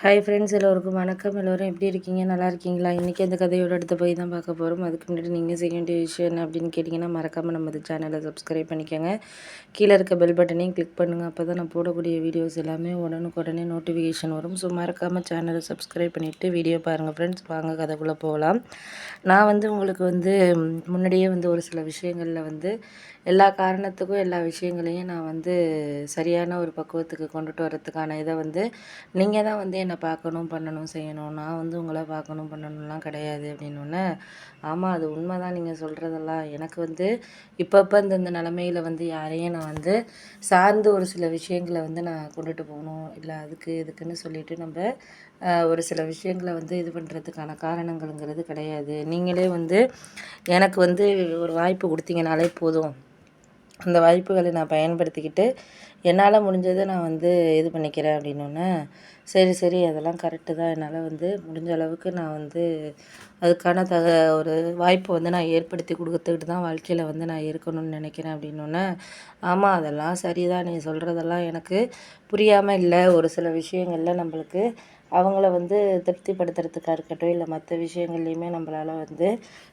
Hi friends எல்லோருக்கும் வணக்கம். எல்லோரும் எப்படி இருக்கீங்க? நல்லா இருக்கீங்களா? இன்றைக்கி அந்த கதையோட அடுத்த போய் தான் பார்க்க போகிறோம் அதுக்கு முன்னாடி நீங்கள் செய்ய வேண்டிய விஷயம் என்ன அப்படின்னு கேட்டிங்கன்னா மறக்காமல் நம்ம சேனலை சப்ஸ்கிரைப் பண்ணிக்கோங்க. கீழே இருக்க பெல் பட்டனையும் கிளிக் பண்ணுங்கள் அப்போ தான் நான் போடக்கூடிய வீடியோஸ் எல்லாமே உடனுக்குடனே நோட்டிஃபிகேஷன் வரும். ஸோ மறக்காமல் சேனலை சப்ஸ்கிரைப் பண்ணிவிட்டு வீடியோ பாருங்கள் ஃப்ரெண்ட்ஸ் வாங்க கதைக்குள்ளே போகலாம். நான் வந்து உங்களுக்கு வந்து முன்னாடியே வந்து ஒரு சில விஷயங்களில் வந்து எல்லா காரணத்துக்கும் எல்லா விஷயங்களையும் நான் வந்து சரியான ஒரு பக்குவத்துக்கு கொண்டுட்டு வரத்துக்கான இதை வந்து நீங்கள் தான் வந்து என்னை பார்க்கணும் பண்ணணும் செய்யணும். நான் வந்து உங்களை பார்க்கணும் பண்ணணும்லாம் கிடையாது அப்படின்னோடனே ஆமாம் அது உண்மை தான் நீங்கள் சொல்கிறதெல்லாம் எனக்கு வந்து இப்பப்போ இந்த இந்த நிலமையில் வந்து யாரையும் நான் வந்து சார்ந்து ஒரு சில விஷயங்களை வந்து நான் கொண்டுட்டு போகணும். இல்லை அதுக்கு இதுக்குன்னு சொல்லிட்டு நம்ம ஒரு சில விஷயங்களை வந்து இது பண்ணுறதுக்கான காரணங்கள்ங்கிறது கிடையாது. நீங்களே வந்து எனக்கு வந்து ஒரு வாய்ப்பு கொடுத்தீங்கனாலே போதும். அந்த வாய்ப்புகளை நான் பயன்படுத்திக்கிட்டு என்னால் முடிஞ்சதை நான் வந்து இது பண்ணிக்கிறேன் அப்படின்னோடனே சரி சரி அதெல்லாம் கரெக்டு தான். என்னால் வந்து முடிஞ்ச அளவுக்கு நான் வந்து அதுக்கான தக ஒரு வாய்ப்பை வந்து நான் ஏற்படுத்தி கொடுத்துக்கிட்டு தான் வாழ்க்கையில் வந்து நான் இருக்கணும்னு நினைக்கிறேன் அப்படின்னோடனே ஆமாம் அதெல்லாம் சரி தான் நீ சொல்கிறதெல்லாம் எனக்கு புரியாமல் இல்லை. ஒரு சில விஷயங்களில் நம்மளுக்கு அவங்கள வந்து திருப்திப்படுத்துறதுக்காக இருக்கட்டும் இல்லை மற்ற விஷயங்கள்லையுமே நம்மளால வந்து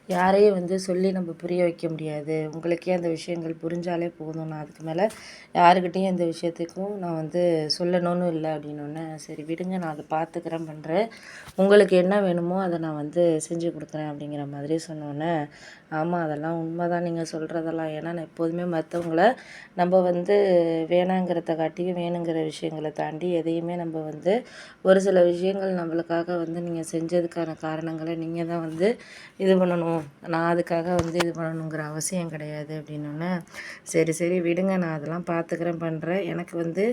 யாரையும் வந்து சொல்லி நம்ம புரிய வைக்க முடியாது. உங்களுக்கே அந்த விஷயங்கள் புரிஞ்சாலே போதும். நான் அதுக்கு மேலே யாருக்கிட்டேயும் இந்த விஷயத்துக்கும் நான் வந்து சொல்லணும்னு இல்லை அப்படின்னோடனே சரி விடுங்க நான் அதை பார்த்துக்கிறேன் பண்ணுறேன் உங்களுக்கு என்ன வேணுமோ அதை நான் வந்து செஞ்சு கொடுக்குறேன் அப்படிங்கிற மாதிரி சொன்னோன்னே ஆமாம் அதெல்லாம் உண்மை தான் நீங்கள் சொல்கிறதெல்லாம் ஏன்னா நான் எப்போதுமே மற்றவங்கள நம்ம வந்து வேணாங்கிறத காட்டியும் வேணுங்கிற விஷயங்களை தாண்டி எதையுமே நம்ம வந்து ஒரு சில விஷயங்கள் நம்மளுக்காக வந்து நீங்கள் செஞ்சதுக்கான காரணங்களை நீங்கள் தான் வந்து இது பண்ணணும். நான் அதுக்காக வந்து இது பண்ணணுங்கிற அவசியம் கிடையாது அப்படின்னோடனே சரி சரி விடுங்க நான் அதெல்லாம் பார்த்துக்கிறேன் பண்ணுறேன் எனக்கு வந்து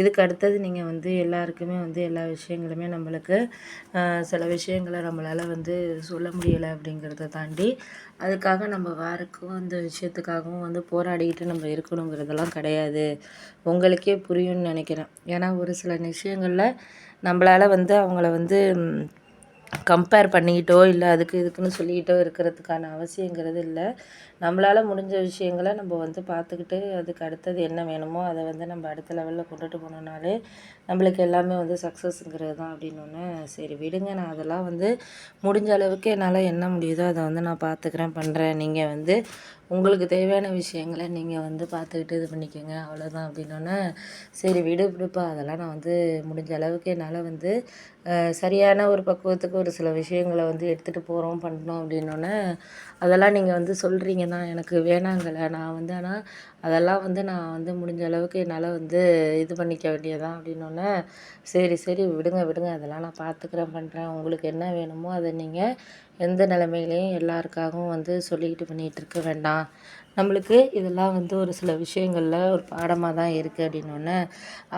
இதுக்கு அடுத்தது நீங்கள் வந்து எல்லாருக்குமே வந்து எல்லா விஷயங்களுமே நம்மளுக்கு சில விஷயங்களை நம்மளால் வந்து சொல்ல முடியலை அப்படிங்கிறத தாண்டி அதுக்காக நம்ம வாருக்கும் அந்த விஷயத்துக்காகவும் வந்து போராடிக்கிட்டு நம்ம இருக்கணுங்கிறதெல்லாம் கிடையாது. உங்களுக்கே புரியும்னு நினைக்கிறேன். ஏன்னா ஒரு சில விஷயங்களில் நம்மளால் வந்து அவங்கள வந்து கம்பேர் பண்ணிக்கிட்டோ இல்லை அதுக்கு இதுக்குன்னு சொல்லிக்கிட்டோ இருக்கிறதுக்கான அவசியங்கிறது இல்லை. நம்மளால் முடிஞ்ச விஷயங்களை நம்ம வந்து பார்த்துக்கிட்டு அதுக்கு அடுத்தது என்ன வேணுமோ அதை வந்து நம்ம அடுத்த லெவலில் கொண்டுட்டு போனோம்னாலே நம்மளுக்கு எல்லாமே வந்து சக்ஸஸ்ங்கிறது தான் அப்படின்னு சரி விடுங்க நான் அதெல்லாம் வந்து முடிஞ்ச அளவுக்கு என்னால் என்ன முடியுதோ அதை வந்து நான் பார்த்துக்கிறேன் பண்ணுறேன் நீங்கள் வந்து உங்களுக்கு தேவையான விஷயங்களை நீங்கள் வந்து பார்த்துக்கிட்டு இது பண்ணிக்கோங்க அவ்வளோதான் அப்படின்னோடனே சரி விடு விடுப்பா அதெல்லாம் நான் வந்து முடிஞ்ச அளவுக்கு என்னால் வந்து சரியான ஒரு பக்குவத்துக்கு ஒரு சில விஷயங்களை வந்து எடுத்துகிட்டு போகிறோம் பண்ணோம் அப்படின்னோடனே அதெல்லாம் நீங்கள் வந்து சொல்கிறீங்க தான் எனக்கு வேணாங்கலை நான் வந்து ஆனால் அதெல்லாம் வந்து நான் வந்து முடிஞ்ச அளவுக்கு என்னால் வந்து இது பண்ணிக்க வேண்டியதான் அப்படின்னோடனே சரி சரி விடுங்க விடுங்க அதெல்லாம் நான் பார்த்துக்கிறேன் பண்ணுறேன் உங்களுக்கு என்ன வேணுமோ அதை நீங்கள் எந்த நிலமையிலையும் எல்லாருக்காகவும் வந்து சொல்லிக்கிட்டு பண்ணிகிட்டு இருக்க வேண்டாம். நம்மளுக்கு இதெல்லாம் வந்து ஒரு சில விஷயங்களில் ஒரு பாடமாக தான் இருக்குது அப்படின்னோடனே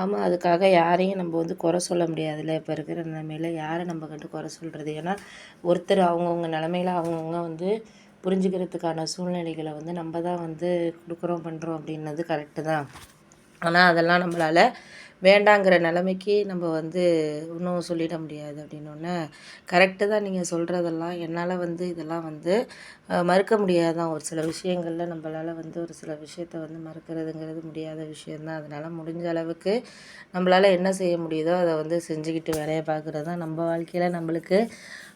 ஆமாம் அதுக்காக யாரையும் நம்ம வந்து குறை சொல்ல முடியாதுல்ல. இப்போ இருக்கிற நிலைமையில் யாரை நம்ம கண்டு குறை சொல்கிறது ஏன்னா ஒருத்தர் அவங்கவுங்க நிலமையில அவங்கவுங்க வந்து புரிஞ்சுக்கிறதுக்கான சூழ்நிலைகளை வந்து நம்ம தான் வந்து கொடுக்குறோம் பண்ணுறோம் அப்படின்னது கரெக்டு தான். ஆனால் அதெல்லாம் நம்மளால் வேண்டாங்கிற நிலமைக்கு நம்ம வந்து இன்னும் சொல்லிட முடியாது அப்படின்னோடனே கரெக்டு தான் நீங்கள் சொல்கிறதெல்லாம் என்னால் வந்து இதெல்லாம் வந்து மறுக்க முடியாதான். ஒரு சில விஷயங்களில் நம்மளால் வந்து ஒரு சில விஷயத்த வந்து மறுக்கிறதுங்கிறது முடியாத விஷயந்தான் அதனால் முடிஞ்ச அளவுக்கு நம்மளால் என்ன செய்ய முடியுதோ அதை வந்து செஞ்சுக்கிட்டு வேலையை பார்க்குறது தான் நம்ம வாழ்க்கையில் நம்மளுக்கு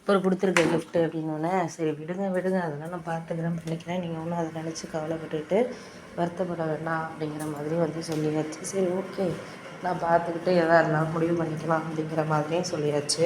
ஒரு கொடுத்துருக்க கிஃப்ட்டு அப்படின்னோடனே சரி விடுங்க விடுங்க. அதெல்லாம் நான் பார்த்துக்கிறேன் பண்ணிக்கிறேன். நீங்கள் ஒன்றும் அதை நினச்சி கவலைப்பட்டுட்டு வருத்தப்பட வேண்டாம் அப்படிங்கிற மாதிரி வந்து சொல்லியாச்சு சரி ஓகே நான் பார்த்துக்கிட்டு எதாக இருந்தாலும் முடிவு பண்ணிக்கலாம் அப்படிங்கிற மாதிரியும் சொல்லியாச்சு.